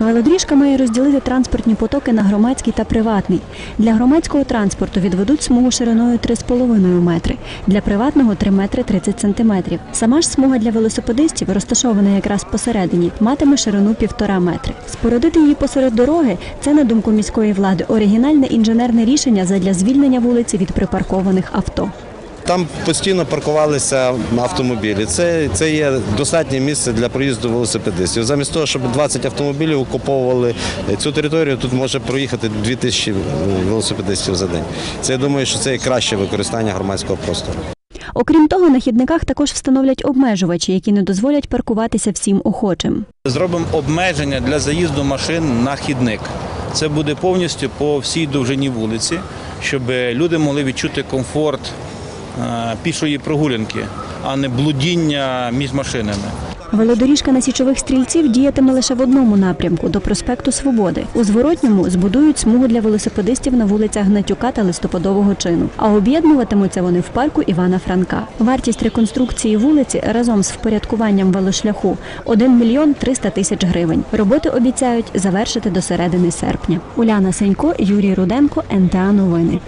Велодоріжка має розділити транспортні потоки на громадський та приватний. Для громадського транспорту відведуть смугу шириною 3,5 метри, для приватного 3 метри 30 сантиметрів. Сама ж смуга для велосипедистів, розташована якраз посередині, матиме ширину 1,5 метри. Спорудити її посеред дороги це, на думку міської влади, оригінальне інженерне рішення задля звільнення вулиці від припаркованих авто. Там постійно паркувалися автомобілі. Це, це є достатнє місце для проїзду велосипедистів. Замість того, щоб 20 автомобілів окуповували цю територію, тут може проїхати 2000 велосипедистів за день. Це я думаю, що це є краще використання громадського простору. Окрім того, на хідниках також встановлять обмежувачі, які не дозволять паркуватися всім охочим. Зробимо обмеження для заїзду машин на хідник. Це буде повністю по всій довжині вулиці, щоб люди могли відчути комфорт е, пішої прогулянки, а не блудіння між машинами. Велодоріжка на січових стрільців діятиме лише в одному напрямку до проспекту Свободи. У зворотньому збудують смугу для велосипедистів на вулицях Гнатюка та листопадового чину. А об'єднуватимуться вони в парку Івана Франка. Вартість реконструкції вулиці разом з впорядкуванням велошляху 1 мільйон 300 тисяч гривень. Роботи обіцяють завершити до середини серпня. Уляна Сенько, Юрій Руденко, НТА Новини.